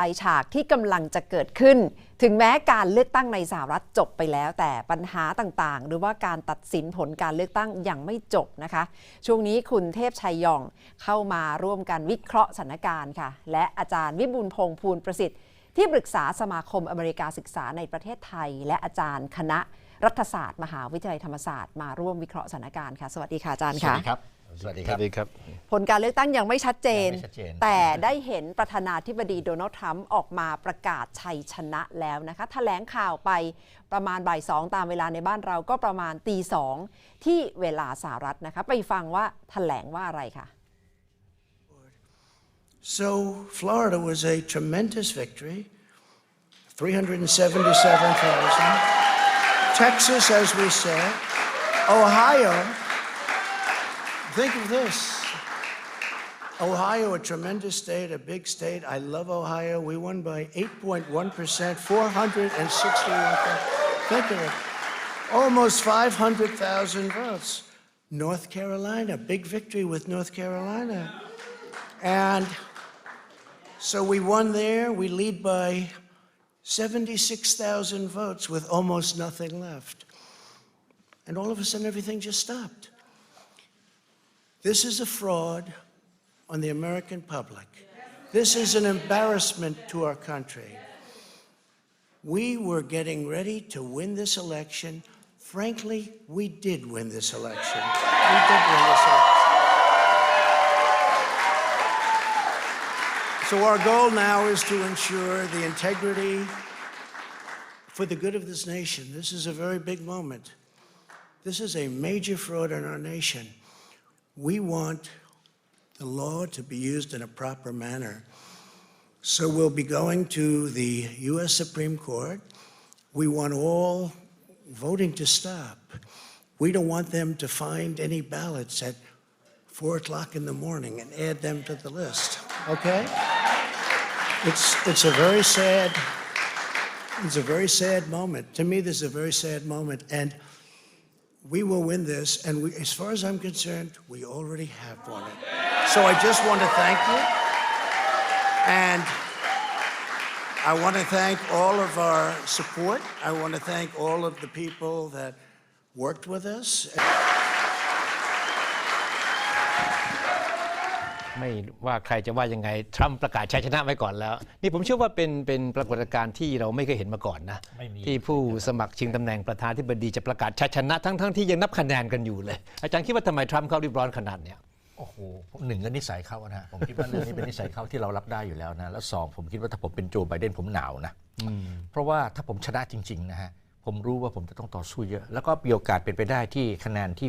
ปลายฉากที่กำลังจะเกิดขึ้น ถึงแม้การเลือกตั้งในสหรัฐจบไปแล้ว แต่ปัญหาต่างๆ หรือว่าการตัดสินผลการเลือกตั้งยังไม่จบนะคะ ช่วงนี้คุณเทพชัยยองเข้ามาร่วมกันวิเคราะห์สถานการณ์ค่ะ และอาจารย์วิบูลพงษ์ภูลประสิทธิ์ ที่ปรึกษาสมาคมอเมริกาศึกษาในประเทศไทย และอาจารย์คณะรัฐศาสตร์ มหาวิทยาลัยธรรมศาสตร์มาร่วมวิเคราะห์สถานการณ์ค่ะ สวัสดีค่ะอาจารย์ค่ะสวัสดีครับ สวัสดีครับ ผลการเลือกตั้งยังไม่ชัดเจน ยังไม่ชัดเจน แต่ได้เห็นประธานาธิบดีโดนัลด์ทรัมป์ออกมาประกาศชัยชนะแล้วนะคะแถลงข่าวไปประมาณบ่ายสองตามเวลาในบ้านเราก็ประมาณตีสองที่เวลาสหรัฐนะคะ ไปฟังว่าแถลงว่าอะไรค่ะ So, Florida was a tremendous victory 377,000. Texas, as we said. Ohio, think of this. Ohio, a tremendous state, a big state. I love Ohio. We won by 8.1%, 461. Think of it. Almost 500,000 votes. North Carolina, big victory with North Carolina. And so we won there. We lead by 76,000 votes with almost nothing left. And all of a sudden, everything just stopped. This is a fraud on the American public. This is an embarrassment to our country. We were getting ready to win this election. Frankly, we did win this election. We did win this election. So our goal now is to ensure the integrity for the good of this nation. This is a very big moment. This is a major fraud in our nation. We want the law to be used in a proper manner. So we'll be going to the U.S. Supreme Court. We want all voting to stop. We don't want them to find any ballots at four o'clock in the morning and add them to the list. Okay? It's, it's a very sad, it's a very sad moment. To me, this is a very sad moment. And we will win this. And we, as far as I'm concerned, we already have won it. So I just want to thank you. And I want to thank all of our support. I want to thank all of the people that worked with us. ไม่ว่าใครจะว่ายังไงทรัมป์ประกาศชัยชนะไว้ก่อนแล้ว นี่ผมเชื่อว่าเป็นเป็นปรากฏการณ์ที่เราไม่เคยเห็นมาก่อนนะไม่มีที่ผู้สมัครชิงตำแหน่งประธานธิบดีจะประกาศชัยชนะทั้งทั้งที่ยังนับคะแนนกันอยู่เลย อาจารย์คิดว่าทำไมทรัมป์เขารีบร้อนขนาดเนี้ยโอ้โหหนึ่งก็นิสัยเขาอะนะผมคิดว่าเรื่องนี้เป็นนิสัยเขาที่เรารับได้อยู่แล้วนะ แล้วสองผมคิดว่าถ้าผมเป็นโจไบเดนผมหนาวนะเพราะว่าถ้าผมชนะจริงๆนะฮะ ผมรู้ว่าผมจะต้องต่อสู้เยอะ แล้วก็มีโอกาสเป็นไปได้ที่คะแนนที่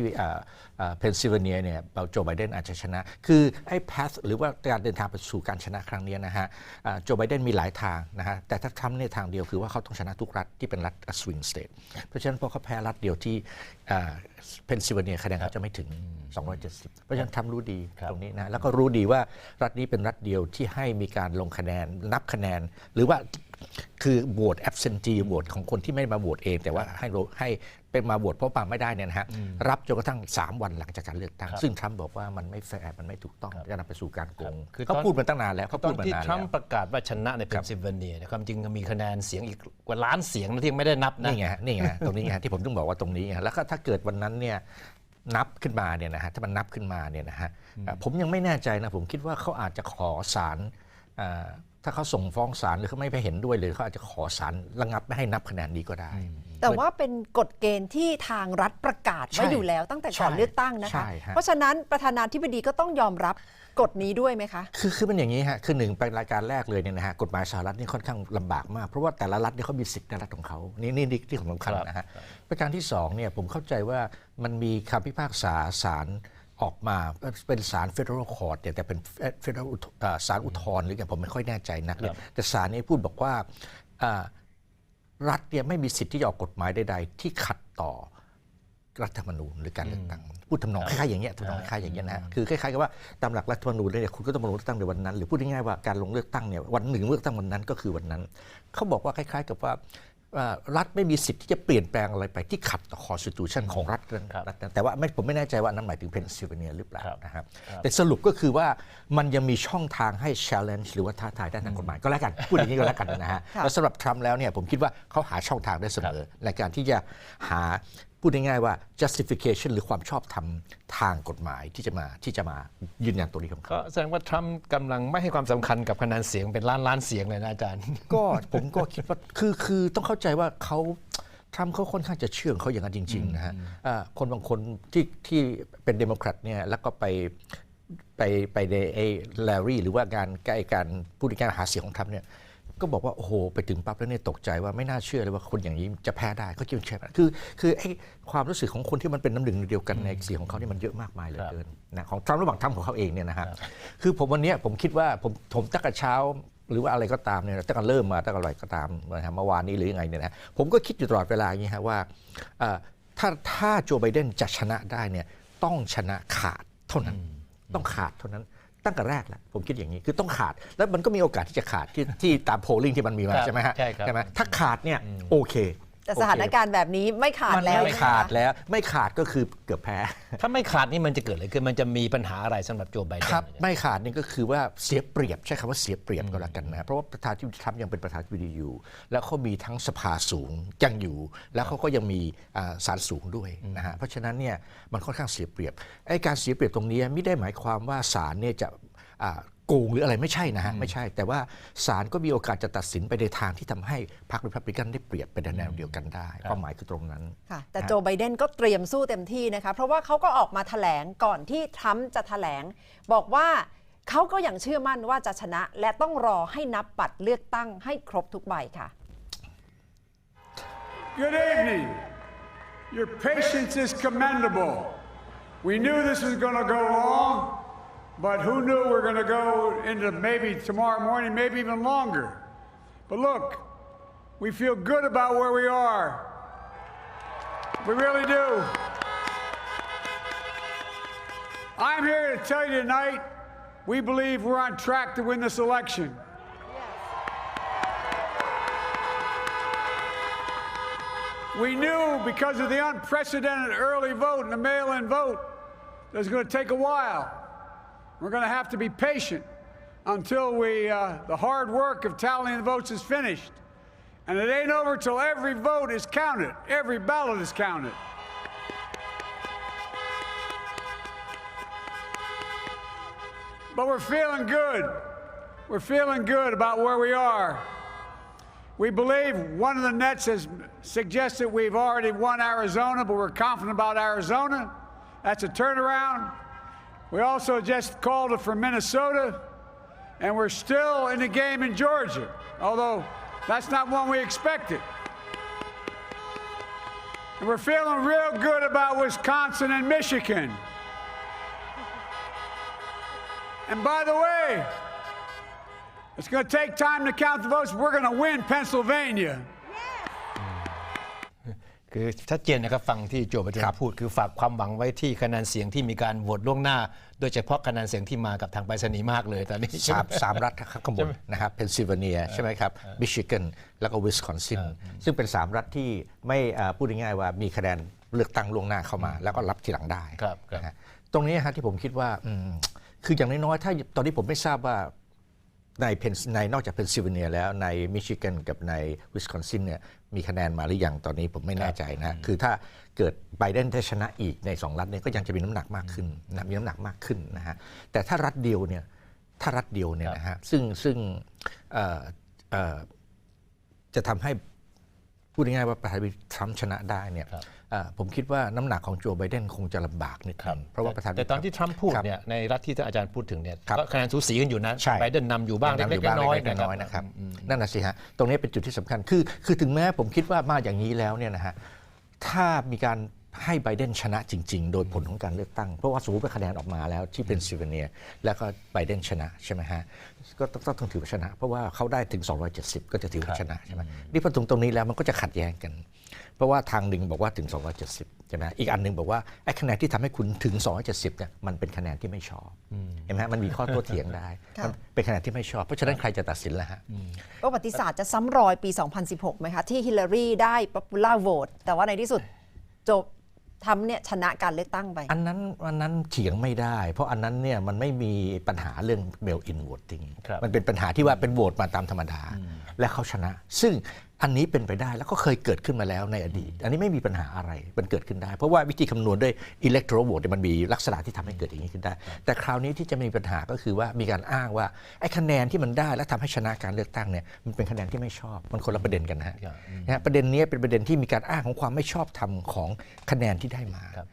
เพนซิลเวเนียเนี่ยโจไบเดนอาจจะชนะ คือไอ้ path หรือว่าการเดินทางไปสู่การชนะครั้งเนี้ยนะฮะโจไบเดนมีหลายทางนะฮะแต่ถ้าทำเนี่ยทางเดียวคือว่าเขาต้องชนะทุกรัฐที่เป็นรัฐสวิงสเตทเพราะฉะนั้นพอเขาแพ้รัฐเดียวที่เพนซิลเวเนียคะแนนเขาจะไม่ถึง 270 เพราะฉะนั้นทำรู้ดีตรงนี้นะแล้วก็รู้ดีว่ารัฐนี้เป็นรัฐเดียวที่ให้มีการลงคะแนนนับคะแนน หรือว่า คือโหวต absentee โหวตของคนที่ไม่มาโหวตเอง แต่ว่าให้โหวตให้เป็นมาโหวตเพราะปาไม่ได้เนี่ยนะฮะรับจนกระทั่ง 3 วันหลังจากการเลือกตั้ง ซึ่งทรัมป์บอกว่ามันไม่แฟร์มันไม่ถูกต้องจะนำไปสู่การโกงคือเขาตอนพูดมาตั้งนานแล้วเขาตอพูดนมาที่นานทรัมแล้วป์ประกาศว่าชนะในเพนซิลเวเนียเนี่ยความจริงมีคะแนนเสียงอีกกว่าล้านเสียงนะที่ยังไม่ได้นับนะนี่ไงฮะนี่ไงฮะตรงนี้ไงฮะที่ผมต้องบอกว่าตรงนี้ไงแล้วก็ถ้าเกิดวันนั้นเนี่ยนับขึ้นมาเนี่ยนะฮะถ้ามันนับขึ้นมาเนี่ยนะฮะเอ่อผมยังไม่แน่ใจนะผมคิดว่าเขาอาจจะขอศาลเอ่อ ถ้าเขาส่งฟ้องศาลหรือเขาไม่ไปเห็นด้วยหรือเขาอาจจะขอศาลระงับไม่ให้นับคะแนนนี้ก็ได้ แต่ว่าเป็นกฎเกณฑ์ที่ทางรัฐประกาศไว้ใช่อยู่แล้วตั้งแต่ก่อนใช่เลือกตั้งนะคะใช่ฮะเพราะฉะนั้นประธานาธิบดีก็ต้องยอมรับกฎนี้ด้วยไหมคะ คือคือมันอย่างนี้ฮะ คือหนึ่งเป็นรายการแรกเลยเนี่ยนะฮะ กฎหมายสหรัฐนี่ค่อนข้างลำบากมาก เพราะว่าแต่ละรัฐเนี่ยเขามีสิทธิ์ในรัฐของเขา นี่นี่นี่ที่สำคัญนะฮะ ประการที่สองเนี่ยผมเข้าใจว่ามันมีคำพิพากษาศาล ออกมาเป็นศาล federal court เนี่ยแต่เป็น federal อุทเอ่อศาลอุทธรณ์หรืออย่างผมไม่ค่อยแน่ใจนักเนี่ยแต่ศาลนี้พูดบอกว่าอ่ารัฐเนี่ยไม่มีสิทธิ์ที่จะออกกฎหมายใดๆที่ขัดต่อรัฐธรรมนูญหรือการเลือกตั้งพูดทำนองคล้ายๆอย่างเงี้ยทำนองคล้ายๆอย่างเงี้ยนะฮะคือคล้ายๆกับว่าตามหลักรัฐธรรมนูญเนี่ยคุณก็ต้องมาลงเลือกตั้งในวันนั้น หรือพูดง่ายๆว่าการลงเลือกตั้งเนี่ยวันหนึ่งเลือกตั้งวันนั้นก็คือวันนั้นเขาบอกว่าคล้าย ๆ กับว่าว่า รัฐไม่มีสิทธิ์ที่จะเปลี่ยนแปลงอะไรไปที่ขัดต่อ constitution ของรัฐนั้นครับรัฐนั้นแต่ว่าไม่ผมไม่แน่ใจว่าอันนั้นหมายถึงเพนซิลเวเนียหรือเปล่าครับนะครับแต่สรุปก็คือว่ามันยังมีช่องทางให้ challenge หรือว่าท้าทายด้านทางกฎหมายก็แล้วกันพูดอย่างนี้ก็แล้วกันนะฮะค่ะแล้วสำหรับทรัมป์แล้วเนี่ยผมคิดว่าเขาหาช่องทางได้เสมอในการที่จะหา พูดง่ายๆว่า justification หรือความชอบธรรมทางกฎหมายที่จะมาที่จะมายืนยันตัวนี้ของเขาก็แสดงว่าทรัมป์กำลังไม่ให้ความสำคัญกับคะแนนเสียงเป็นล้านล้านเสียงเลยนะอาจารย์ ก็ผมก็คิดว่าคือคือต้องเข้าใจว่าเขาทรัมป์เขาค่อนข้างจะเชื่องเขาอย่างนั้นจริง ๆ นะฮะอ่าคนบางคนที่ที่เป็นเดโมแครตเนี่ยแล้วก็ไปไปไปในไอ้แลรี่หรือว่าการใกล้การพูดในการหาเสียงของทรัมป์เนี่ย ก็บอกว่าโอ้โหไปถึงปั๊บแล้วเนี่ยตกใจว่าไม่น่าเชื่อเลยว่าคนอย่างนี้จะแพ้ได้เขาคิดว่าแพ้ได้คือ คือไอ้ความรู้สึกของคนที่มันเป็นน้ำหนึ่งเดียวกันในเสียงของเขาเนี่ยมันเยอะมากมายเหลือเกินนะของทรัมป์ระหว่างทรัมป์ของเขาเองเนี่ยนะฮะคือผมวันเนี้ยผมคิดว่าผมผมตั้งแต่เช้าหรือว่าอะไรก็ตามเนี่ยตั้งแต่เริ่มมาตั้งแต่อะไรก็ตามนะฮะเมื่อวานนี้หรือยังไงเนี่ยนะผมก็คิดอยู่ตลอดเวลาอย่างนี้ฮะว่าเอ่อถ้าถ้าโจไบเดนจะชนะได้เนี่ยต้องชนะขาดเท่านั้น ต้องขาดเท่านั้น ตั้งแต่แรกแหละผมคิดอย่างนี้คือต้องขาด แล้วมันก็มีโอกาสที่จะขาดที่ที่ตามโพลลิ่งที่มันมีมาครับใช่ไหมฮะใช่ครับไหมถ้าขาดเนี่ยโอเค แต่สถานการณ์แบบนี้ไม่ขาดมันแล้วไม่ใช่หขาดคะแล้ว ไม่ขาดก็คือเกือบแพ้ ถ้าไม่ขาดนี่มันจะเกิดอะไรขึ้นมันจะมีปัญหาอะไรสำหรับโจไบเดนครับไม่ขาดนี่ก็คือว่าเสียเปรียบใช้คำว่าเสียเปรียบก็แล้วกันนะ เพราะว่าประธานาธิบดีทรัมป์ยังเป็นประธานาธิบดีอยู่ แล้วเขามีทั้งสภาสูงยังอยู่ แล้วเขาก็ยังมีอ่าศาลสูงด้วยนะฮะเพราะฉะนั้นเนี่ยมันค่อนข้างเสียเปรียบไอ้การเสียเปรียบตรงนี้ไม่ได้หมายความว่าศาลเนี่ยจะอ่า โกงหรืออะไรไม่ใช่นะฮะไม่ใช่ แต่ว่าศาลก็มีโอกาสจะตัดสินไปในทางที่ทำให้พรรครีพับลิกันได้เปรียบไปในแนวเดียวกันได้เป้าหมายคือตรงนั้นค่ะแต่โจไบเดนก็เตรียมสู้เต็มที่นะคะ เพราะว่าเขาก็ออกมาแถลงก่อนที่ทรัมป์จะแถลง บอกว่าเขาก็ยังเชื่อมั่นว่าจะชนะ และต้องรอให้นับบัตรเลือกตั้งให้ครบทุกใบค่ะ Good evening. Your patience is commendable. We knew this was going to go long, but who knew we are going to go into maybe tomorrow morning, maybe even longer. But look, we feel good about where we are. We really do. I'm here to tell you tonight, we believe we're on track to win this election. We knew because of the unprecedented early vote and the mail in vote that it was going to take a while. We're going to have to be patient until we, uh, the hard work of tallying the votes is finished. And it ain't over till every vote is counted, every ballot is counted. But we're feeling good. We're feeling good about where we are. We believe one of the nets has suggested we've already won Arizona, but we're confident about Arizona. That's a turnaround. We also just called it for Minnesota, and we're still in the game in Georgia, although that's not one we expected. And we're feeling real good about Wisconsin and Michigan. And by the way, it's going to take time to count the votes. We're going to win Pennsylvania. คือชัดเจนนะครับฟังที่โจไบเดนพูดคือฝากความหวังไว้ที่คะแนนเสียงที่มีการโหวตล่วงหน้า โดยเฉพาะคะแนนเสียงที่มากับทางไปรษณีย์มากเลยตอนนี้สามสามรัฐครับข้างบนนะครับเพนซิลเวเนียใช่ไหมครับมิชิแกนแล้วก็วิสคอนซินซึ่งเป็น 3 รัฐที่ไม่อ่าพูดง่ายๆว่ามีคะแนนเลือกตั้งล่วงหน้าเข้ามา แล้วก็รับทีหลังได้ครับครับนะฮะตรงนี้ฮะที่ผมคิดว่าอืมคืออย่างน้อยๆถ้าตอนนี้ผมไม่ทราบว่าในเพนในนอกจากเพนซิลเวเนียแล้วในมิชิแกนกับในวิสคอนซินเนี่ย มีคะแนนมาหรือยังตอนนี้ผมไม่แน่ใจนะฮะคือถ้าเกิดไบเดนได้ชนะอีกในสองรัฐเนี่ยก็ยังจะมีน้ำหนักมากขึ้นนะมีน้ำหนักมากขึ้นนะฮะแต่ถ้ารัฐเดียวเนี่ยถ้ารัฐเดียวเนี่ยนะฮะซึ่งซึ่งเอ่อเอ่อจะทำให้ พูดง่ายๆว่าประธานาธิบดีทรัมป์ชนะได้เนี่ยเอ่อผมคิดว่าน้ำหนักของโจไบเดนคงจะลำบากนิดนึงเพราะว่าประธานาธิบแต่ดีตอนที่ทรัมป์พูดครับเนี่ยในรัฐที่ท่านอาจารย์พูดถึงเนี่ยครับก็คะแนนสูสีกันอยู่นะใช่ ไบเดนนำอยู่บ้างยังเล็กนำๆน้อยๆเล็กๆนะครับน้อยๆนะครับนั่นน่ะสิฮะตรงนี้เป็นจุดที่สำคัญคือ คือถึงแม้ผมคิดว่ามาอย่างนี้แล้วเนี่ยนะฮะถ้ามีการ ให้ไบเดนชนะจริง ๆ โดยผลของการเลือกตั้ง เพราะว่าสมมติว่าคะแนนออกมาแล้วที่เป็นซิลเวเนีย แล้วก็ไบเดนชนะใช่ไหมฮะก็ต้องต้องถือว่าชนะ เพราะว่าเขาได้ถึง 270 ก็จะถือว่าชนะใช่ไหมนี่พอตรงตรงนี้แล้วมันก็จะขัดแย้งกัน เพราะว่าทางหนึ่งบอกว่าถึง 270ใช่ไหมอีกอันหนึ่งบอกว่าไอ้คะแนนที่ทำให้คุณถึง 270เนี่ยมันเป็นคะแนนที่ไม่ชอบเห็นไหมฮะมันมีข้อโต้เถียงได้ค่ะมันเป็นคะแนนที่ไม่ชอบ เพราะฉะนั้นใครจะตัดสินล่ะฮะประวัติศาสตร์จะซ้ำรอยปี 2016ไหมคะที่ฮิลลารีได้ popular vote แต่ว่าในที่สุดจบ ทำเนี่ยชนะการเลือกตั้งไป อันนั้นอันนั้นเถียงไม่ได้ เพราะอันนั้นเนี่ยมันไม่มีปัญหาเรื่อง mail in voting ครับมันเป็นปัญหาที่ว่าเป็นโหวตมาตามธรรมดา และเขาชนะ ซึ่ง อันนี้เป็นไปได้แล้วก็เคยเกิดขึ้นมาแล้วในอดีต อันนี้ไม่มีปัญหาอะไรมันเกิดขึ้นได้ เพราะว่าวิธีคำนวณด้วย electoral vote เนี่ยมันมีลักษณะที่ทำให้เกิดอย่างนี้ขึ้นได้ แต่คราวนี้ที่จะมีปัญหาก็คือว่ามีการอ้างว่าไอ้คะแนนที่มันได้และทำให้ชนะการเลือกตั้งเนี่ยมันเป็นคะแนนที่ไม่ชอบมันคนละประเด็นกันนะฮะครับนะฮะประเด็นนี้เป็นประเด็นที่มีการอ้างของความไม่ชอบธรรมของคะแนนที่ได้มาครับ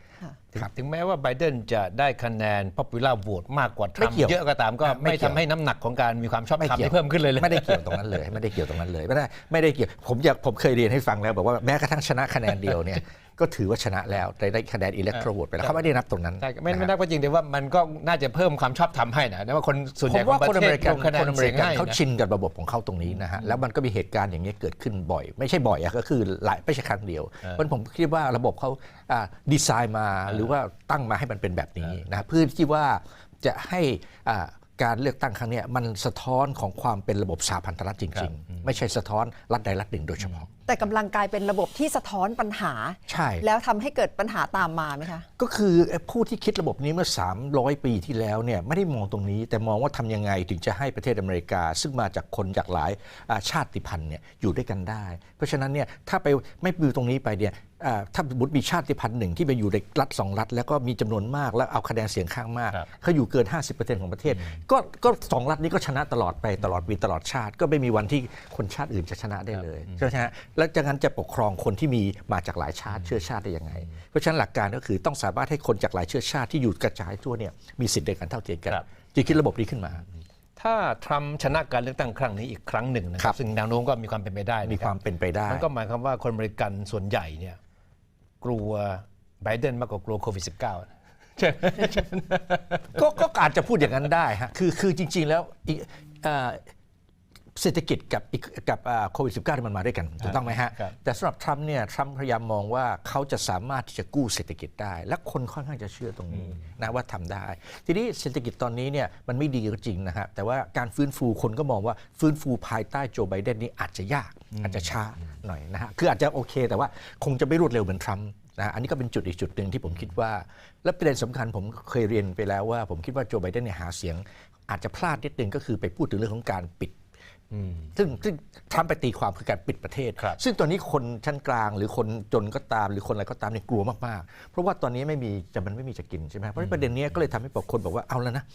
ถึงครับถึงแม้ว่าไบเดนจะได้คะแนน popular vote มากกว่าทไม่รัมป์เกี่ยวเยอะก็ตามก็ไม่ไม่เกี่ยว ทำให้น้ำหนักของการมีความชอบธรรมกี่ยวได้เพิ่มขึ้นเลยเลย ไม่ได้เกี่ยวตรงนั้นเลย ไม่ได้เกี่ยวตรงนั้นเลยไม่ได้ไม่ได้เกี่ยวผมอยากผมเคยเรียนให้ฟังแล้วบอกว่าแม้กระทั่งชนะคะแนนเดียวเนี่ย ก็ถือว่าชนะแล้วได้ได้คะแนนอิเล็กโทรโหวตไปแล้วเขาไม่ได้นับตรงนั้นใช่ไม่ไม่นะนัฮะบก็จริงแต่ว่ามันก็น่าจะเพิ่มความชอบธรรมให้นะแต่ว่าคนส่วนใหผญ่มของว่าประคนอเทเมศริกันลงคะแนคนนอเมเสีริยงกันให้เขานะชินกับระบบของเขาตรงนี้นะฮะแล้วมันก็มีเหตุการณ์อย่างนี้ยเกิดขึ้นบ่อย ไม่ใช่บ่อยอะก็คือหลายไม่ใช่ครั้งเดียวเพราะผมคิดว่าระบบเขาอ่าดีไซน์มาหรือว่าตั้งมาให้มันเป็นแบบนี้นะเพื่อที่ว่าจะให้อ่าการเลือกตั้งครั้งเนี้ยมันสะท้อนของความเป็นระบบสาพันธรัฐจริง ๆ ไม่ใช่สะท้อนรัฐใดรัฐหนึ่งโดยเฉพาะ แต่กำลังกลายเป็นระบบที่สะท้อนปัญหา ใช่ แล้วทำให้เกิดปัญหาตามมาไหมคะ ก็คือไอ้ผู้ที่คิดระบบนี้เมื่อ 300 ปีที่แล้วเนี่ยไม่ได้มองตรงนี้ แต่มองว่าทำยังไงถึงจะให้ประเทศอเมริกา ซึ่งมาจากคนจากหลายอ่าชาติพันธุ์เนี่ยอยู่ด้วยกันได้ เพราะฉะนั้นเนี่ยถ้าไปไม่ดูตรงนี้ไปเนี่ยอ่าถ้าสมมติมีชาติพันธุ์หนึ่งที่ไปอยู่ในรัฐสองรัฐ แล้วก็มีจำนวนมากแล้วเอาคะแนนเสียงข้างมากครับเขาอยู่เกิน 50%ของประเทศ ก็ก็สองรัฐนี้ก็ชนะตลอดไปตลอดปีตลอดชาติ ก็ไม่มีวันที่คนชาติอื่นจะชนะได้เลยใช่ไหมฮะแล้วจากนั้นจะปกครองคนที่มีมาจากหลายชาติเชื้อชาติได้ยังไง เพราะฉะนั้นหลักการก็คือต้องสามารถให้คนจากหลายเชื้อชาติที่อยู่กระจายทั่วเนี่ยมีสิทธิ์ในการเท่าเทียมกันครับจึงคิดระบบนี้ขึ้นมาถ้าทรัมป์ชนะการเลือกตั้งครั้งนี้อีกครั้งหนึ่งนะคครัรับบซึ่งแนวโน้มก็มีความเป็นไปได้นะมีบความเป็นไปได้มันก็หมายความว่าคนอเมริกันส่วนใหญ่เนี่ยกลัวไบเดนมากกว่ากลัวโควิด -19 ใช่ไหมก็ก็อาจจะพูดอย่างนั้นได้ฮะคือคือจริง ๆ แล้วอี เอ่อเศรษฐกิจกับอีกกับโควิด -19 ที่มันมาด้วยกันถูกต้องไหมฮะครับแต่สำหรับทรัมป์เนี่ยทรัมป์พยายามมองว่าเขาจะสามารถที่จะกู้เศรษฐกิจได้ และคนค่อนข้างจะเชื่อตรงนี้นะว่าทำได้ ทีนี้เศรษฐกิจตอนนี้เนี่ยมันไม่ดีก็จริงนะฮะแต่ว่าการฟื้นฟูคนก็มองว่าฟื้นฟูภายใต้โจไบเดนนี่อาจจะยาก อาจจะช้าหน่อยนะฮะคืออาจจะโอเค แต่ว่าคงจะไม่รวดเร็วเหมือนทรัมป์นะฮะอันนี้ก็เป็นจุดอีกจุดหนึ่งที่ผมคิดว่า และประเด็นสำคัญผมเคยเรียนไปแล้วว่า ผมคิดว่าโจไบเดนเนี่ยหาเสียง อาจจะพลาดนิดนึงก็คือไปพูดถึงเรื่องของการปิด ซึ่งซึ่งทำไปตีความคือการปิดประเทศครับซึ่งตอนนี้คนชั้นกลางหรือคนจนก็ตาม หรือคนอะไรก็ตามเนี่ยกลัวมากๆ เพราะว่าตอนนี้ไม่มีจะมันไม่มีจะกินใช่ไหมเพราะฉะนั้นประเด็นเนี้ยก็เลยทำให้บอกคนบอกว่าเอาแล้วนะ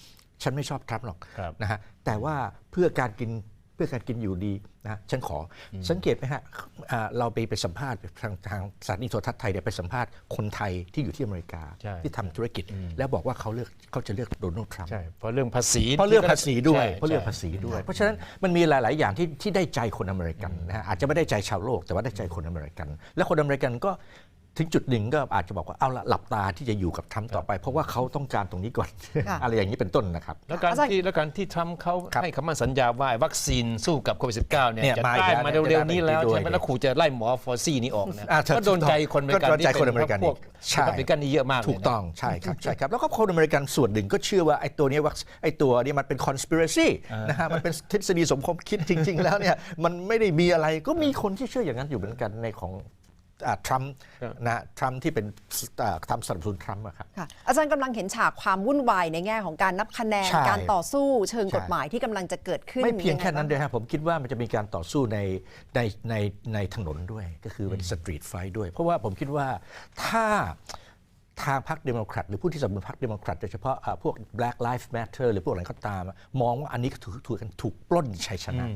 ฉันไม่ชอบทรัมป์หรอกครับนะฮะแต่ว่าเพื่อการกิน เพื่อการกินอยู่ดีนะฮะฉันขออสังเกตไหมฮะอ่าเราไปไปสัมภาษณ์ทางทางสถานีโทรทัศน์ไทยเนี่ยไปสัมภาษณ์คนไทยที่อยู่ที่อเมริกาใช่ที่ทำธุรกิจ แล้วบอกว่าเขาเลือกเขาจะเลือกโดนัลด์ทรัมป์ใช่เพราะเรื่องภาษีเพราะเรื่องภาษีด้วยใช่เพราะเรื่องภาษีด้วย เพราะฉะนั้นมันมีหลาย ๆ อย่างที่ที่ได้ใจคนอเมริกันนะฮะอาจจะไม่ได้ใจชาวโลก แต่ว่าได้ใจคนอเมริกัน และคนอเมริกันก็ ถึงจุดหนึ่งก็อาจจะบอกว่าเอาละหลับตาที่จะอยู่กับทรัมป์ต่อไป เพราะว่าเขาต้องการตรงนี้ก่อนค่ะอะไรอย่างนี้เป็นต้นนะครับ แล้วการอาจารย์ที่แล้วการที่ทรัมป์เขาครับให้คำมั่นสัญญาว่าวัคซีนสู้กับโควิด -19 เนี่ยเนี่ยจะมาอีกได้แล้วมาเนี่ยเร็วๆนี้แล้วจะได้ใช่ไหมด้วยแล้วขู่จะไล่หมอฟอร์ซี่นี่ออกนะอ่าถูกก็โดนใจคนอเมริกันก็โดนใจคนอเมริกันพวกใช่อเมริกันนี่เยอะมากเลยนะถูกต้องใช่ครับใช่ครับแล้วก็คนอเมริกันส่วนหนึ่งก็เชื่อว่าไอ้ตัวเนี้ยวัคไอ้ตัวเนี้มันเป็น conspiracy นะฮะมันเป็นทฤษฎีสมคบคิดจริง ๆ แล้วเนี่ยมันไม่ได้มีอะไรก็มีคนที่เชื่ออย่างนั้นอยู่เหมือนกันในของ ทรัมป์นะทรัมป์ที่เป็นอ่าทำสนับสนุนทรัมป์อะครับค่ะอาจารย์กำลังเห็นฉากความวุ่นวายในแง่ของการนับคะแนนใช่การต่อสู้เชิงใช่กฎหมายที่กำลังจะเกิดขึ้น ไม่เพียงแค่นั้นไเดียวฮะผมคิดว่ามันจะมีการต่อสู้ในในในในถนนด้วย ก็คือเป็นสตรีทไฟด้วย เพราะว่าผมคิดว่าถ้าทางพรรคเดโมแครตหรือผู้ที่สนับสนุนพรรคเดโมแครตโดยเฉพาะอ่าพวก Black Lives Matter หรือพวกอะไรก็ตาม มองว่าอันนี้ถูกถูกกันถูกปล้นชัยชนะ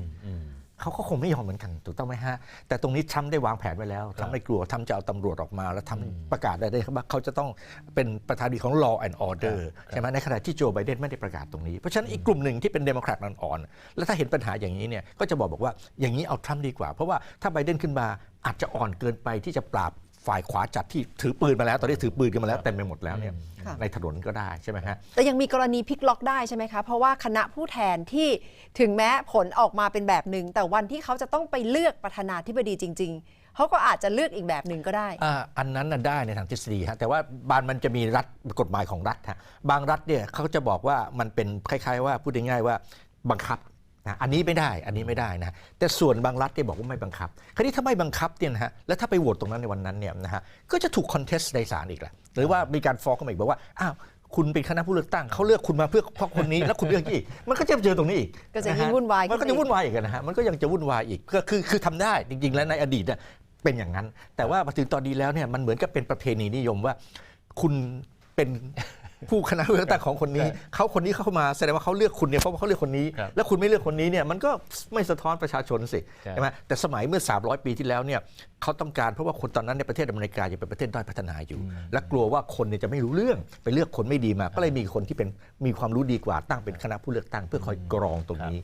เขาก็คงไม่ยอมเหมือนกันถูกต้องไหมฮะ แต่ตรงนี้ทรัมป์ได้วางแผนไว้แล้วทรัมป์ไม่กลัวทรัมป์จะเอาตำรวจออกมา แล้วทำประกาศได้เลยครับว่าเขาจะต้องเป็นประธานาธิบดีของ law and order ใช่ไหมในขณะที่โจไบเดนไม่ได้ประกาศตรงนี้ เพราะฉะนั้นอีกกลุ่มหนึ่งที่เป็นเดโมแครตอ่อนๆแล้วถ้าเห็นปัญหาอย่างนี้เนี่ยก็จะบอกบอกว่าอย่างนี้เอาทรัมป์ดีกว่า เพราะว่าถ้าไบเดนขึ้นมาอาจจะอ่อนเกินไปที่จะปราบ ฝ่ายขวาจัดที่ถือปืนมาแล้ว ตอนนี้ถือปืนกันมาแล้วเต็มไปหมดแล้วเนี่ยค่ะ ในถนนก็ได้ใช่ไหมฮะ แต่ยังมีกรณีพลิกล็อกได้ใช่ไหมคะ เพราะว่าคณะผู้แทนที่ถึงแม้ผลออกมาเป็นแบบหนึ่ง แต่วันที่เขาจะต้องไปเลือกประธานาธิบดีจริง ๆ เขาก็อาจจะเลือกอีกแบบหนึ่งก็ได้ อ่าอันนั้นน่ะได้ในทางทฤษฎีฮะแต่ว่าบานมันจะมีรัฐกฎหมายของรัฐฮะบางรัฐเนี่ยเขาจะบอกว่ามันเป็นคล้าย ๆ ว่าพูดง่ายๆว่าบังคับ นะอันนี้ไม่ได้อันนี้ไม่ได้นะแต่ส่วนบางรัฐเนี่ยบอกว่าไม่บังคับ คราวนี้ถ้าไม่บังคับเนี่ยนะฮะแล้วถ้าไปโหวตตรงนั้นในวันนั้นเนี่ยนะฮะก็จะถูกคอนเทสต์ในศาลอีกแหละหรือว่ามีการฟ้องกันมาอีกบอกว่าอ้าวคุณเป็นคณะผู้เลือกตั้งเขาเลือกคุณมาเพื่อเพราะคนนี้แล้วคุณเลือกอีก มันก็จะเจอตรงนี้อีกก็จะยิ่งวุ่นวายขึ้นมันก็จะวุ่นวายอีกนะฮะมันก็ยังจะวุ่นวายอีกก็คือคือทำได้จริง ๆ แล้วในอดีตเนี่ยเป็นอย่างนั้น แต่ว่ามาถึงตอนนี้แล้วเนี่ยมันเหมือนกับเป็นประเพณีนิยมว่า คุณเป็น ผู้คณะเลือกตั้งของคนนี้เขาคนนี้เข้ามาแสดงว่าเขาเลือกคุณเนี่ยเพราะว่าเขาเลือกคนนี้ครับแล้วคุณไม่เลือกคนนี้เนี่ยมันก็ไม่สะท้อนประชาชนสิใช่ใช่ไหมแต่สมัยเมื่อ 300 ปีที่แล้วเนี่ยเขาต้องการเพราะว่าคนตอนนั้นในประเทศอเมริกายังเป็นประเทศด้อยพัฒนาอยู่ และกลัวว่าคนเนี่ยจะไม่รู้เรื่องไปเลือกคนไม่ดีมา ก็เลยมีคนที่เป็นมีความรู้ดีกว่าตั้งเป็นคณะผู้เลือกตั้งเพื่อคอยกรองตรงนี้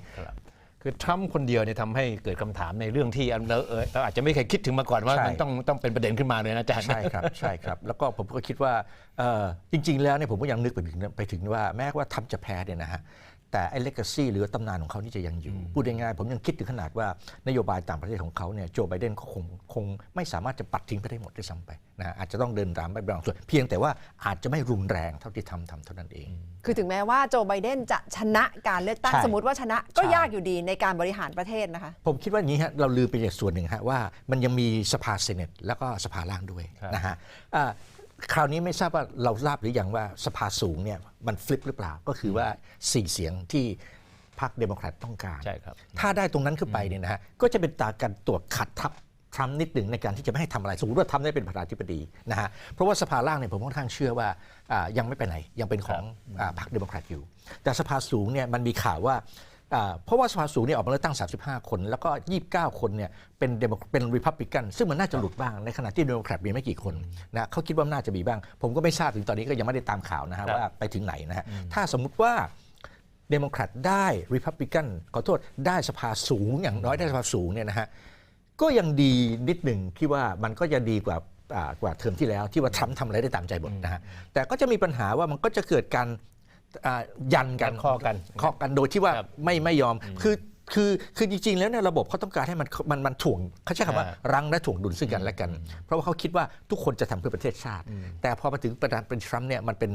ครับคือทรัมป์คนเดียวเนี่ยทำให้เกิดคำถามในเรื่องที่อันเราเออเราอาจจะไม่เคยคิดถึงมาก่อนว่าใช่มันต้องต้องเป็นประเด็นขึ้นมาเลยนะอาจารย์ใช่ครับใช่ครับ แล้วก็ผมก็คิดว่าเอ่อจริง ๆ แล้วเนี่ยผมก็ยังนึกไปถึงไปถึงว่าแม้ว่าทำจะแพ้เนี่ยนะฮะ แต่ไอ้เลก a ซี่หรือตำนานของเขานี่จะยังอยู่ พูดง่ายๆผมยังคิดถึงขนาดว่านโยบายต่างประเทศของเขาเนี่ยโจไบเดนก็คงคงไม่สามารถจะปัดทิ้งไปได้หมดด้วยซ้ำไปนะฮะอาจจะต้องเดินตามไปบางส่วนเพียงแต่ว่าอาจจะไม่รุนแรงเท่าที่ทำทำเท่านั้นเอง คือถึงแม้ว่าโจไบเดนจะชนะการเลือกตั้งใช่สมมติว่าชนะก็ใช่ ยากอยู่ดีในการบริหารประเทศนะคะ ผมคิดว่าอย่างนี้ฮะเราลืมไปอย่างส่วนหนึ่งฮะว่ามันยังมีสภาเซเนตแล้วก็สภาล่างด้วยครับ นะฮะอ่า คราวนี้ไม่ทราบว่าเราทราบหรือยังว่าสภาสูงเนี่ยมันฟลิปหรือเปล่าก็คือว่าสี่เสียงที่พรรคเดโมแครตต้องการ ใช่ครับ ถ้าได้ตรงนั้นขึ้นไปเนี่ยนะฮะก็จะเป็นตาการตรวจขัดทับทรัมป์นิดหนึ่งในการที่จะไม่ให้ทำอะไรสมมติว่าทำได้เป็นประธานาธิบดีนะฮะเพราะว่าสภาล่างเนี่ยผมค่อนข้างเชื่อว่าอ่ายังไม่ไปไหนยังเป็นของอ่าพรรคเดโมแครตอยู่ แต่สภาสูงเนี่ยมันมีข่าวว่าอ่า เพราะว่าสภาสูงเนี่ยออกมาเลือกตั้ง 35 คน แล้วก็ 29 คนเนี่ยเป็นเดโมเป็นริพับลิกัน ซึ่งมันน่าจะหลุดบ้าง ในขณะที่เดโมแครตมีไม่กี่คนนะเขาคิดว่าน่าจะมีบ้าง ผมก็ไม่ทราบถึงตอนนี้ก็ยังไม่ได้ตามข่าวนะฮะครับว่าไปถึงไหนนะฮะถ้าสมมุติว่าเดโมแครตได้ริพับลิกันขอโทษได้สภาสูงอย่างน้อยได้สภาสูงเนี่ยนะฮะก็ยังดีนิดหนึ่งที่ว่ามันก็จะดีกว่าอ่ากว่าเทอมที่แล้วที่ว่าทรัมป์ทำอะไรได้ตามใจหมดนะฮะแต่ก็จะมีปัญหาว่ามันก็จะเกิดการอ่า ยันกันยันข้อกันข้อกันโดยที่ว่าครับไม่ไม่ยอมคือคือคือจริงๆ แล้วเนี่ยระบบเขาต้องการให้มันมันมันถ่วงเขาใช้คำว่าอ่ารั้งและถ่วงดุลซึ่งกันและกัน เพราะว่าเขาคิดว่าทุกคนจะทำเพื่อประเทศชาติ แต่พอมาถึงประธานเป็นทรัมป์เนี่ยมันเป็น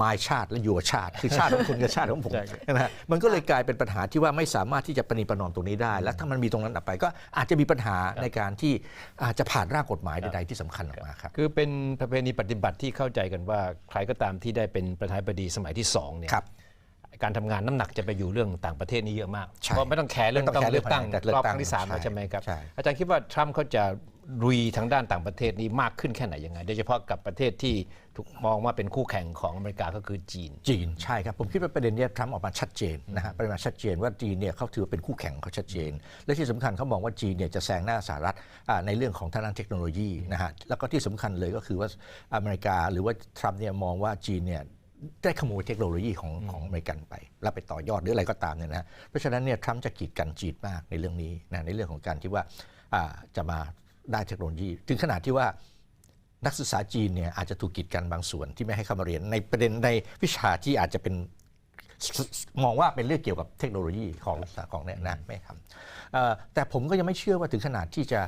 มายชาติและยัวชาติ คือชาติของคุณกับชาติของผมใช่ครับนะฮะมันก็เลยกลายเป็นปัญหาที่ว่าไม่สามารถที่จะประนีประนอมตรงนี้ได้ และถ้ามันมีตรงนั้นออกไปก็อาจจะมีปัญหาในการที่อาจจะผ่านร่างกฎหมายใดๆที่สำคัญออกมาครับคือเป็นประเพณีปฏิบัติที่เข้าใจกันว่าใครก็ตามที่ได้เป็นประธานาธิบดีสมัยที่สองเนี่ยครับการทำงานน้ำหนักจะไปอยู่เรื่องต่างประเทศนี่เยอะมากใช่เพราะไม่ต้องแคร์เรื่องไม่ต้ต้อองงแคร์เลือกตั้งเรื่องเลือกรอบตั้คงรั้งที่สามใช่แล้วใช่ไหมครับใช่อาจารย์คิดว่าทรัมป์เขาจะ รุยทางด้านต่างประเทศนี้มากขึ้นแค่ไหนยังไง โดยเฉพาะกับประเทศที่ถูกมองว่าเป็นคู่แข่งของอเมริกาก็คือจีน จีนใช่ครับ ผมคิดว่าประเด็นนี้ทรัมป์ออกมาชัดเจนนะฮะประมาณชัดเจนว่าจีนเนี่ยเขาถือว่าเป็นคู่แข่งเขาชัดเจน และที่สำคัญเขามองว่าจีนเนี่ยจะแซงหน้าสหรัฐในเรื่องของทางด้านเทคโนโลยีนะฮะแล้วก็ที่สำคัญเลยก็คือว่าอเมริกาหรือว่าทรัมป์เนี่ยมองว่าจีนเนี่ยได้ขโมยเทคโนโลยีของของอเมริกันไป แล้วไปต่อยอดหรืออะไรก็ตามเนี่ยนะเพราะฉะนั้นเนี่ยทรัมป์จะกีดกันจีนมากในเรื่องนี้นะในเรื่องของการที่ว่าจะมา ได้เทคโนโลยี ถึงขนาดที่ว่านักศึกษาจีนเนี่ยอาจจะถูกกีดกันบางส่วนที่ไม่ให้เข้ามาเรียนในประเด็นในวิชาที่อาจจะเป็นมองว่าเป็นเรื่องเกี่ยวกับเทคโนโลยีของของเนี่ยนะไม่ทำแต่ผมก็ยังไม่เชื่อว่าถึงขนาดที่จะ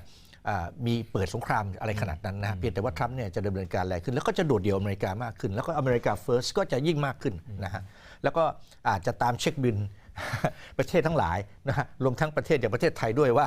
มีเปิดสงครามอะไรขนาดนั้นนะเพียงแต่ว่าทรัมป์เนี่ยจะดำเนินการแรขึ้น แล้วก็จะโดดเดี่ยวอเมริกามากขึ้น แล้วก็อเมริกาเฟิร์สก็จะยิ่งมากขึ้นนะฮะแล้วก็อาจจะตามเช็คบินประเทศทั้งหลายนะฮะรวมทั้งประเทศอย่างประเทศไทยด้วยว่า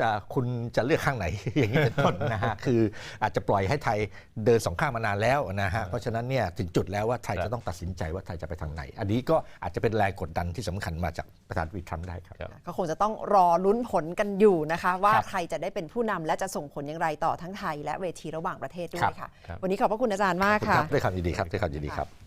จะคุณจะเลือกข้างไหน อย่างนี้เป็นต้นนะฮะคืออาจจะปล่อยให้ไทยเดินสองข้างมานานแล้วนะฮะเพราะฉะนั้นเนี่ยถึงจุดแล้วว่าไทยจะต้องตัดสินใจว่าไทยจะไปทางไหน อันนี้ก็อาจจะเป็นแรงกดดันที่สำคัญมาจากประธานาธิบดีทรัมป์ได้ครับก็คงจะต้องรอลุ้นผลกันอยู่นะคะ ว่าครับใครจะได้เป็นผู้นำและจะส่งผลอย่างไรต่อทั้งไทย และเวทีระหว่างประเทศด้วยครับค่ะครับวันนี้ขอบพระคุณอาจารย์มากขอบคุณค่ะครับด้วยความยินดีครับด้วยความยินดีครับ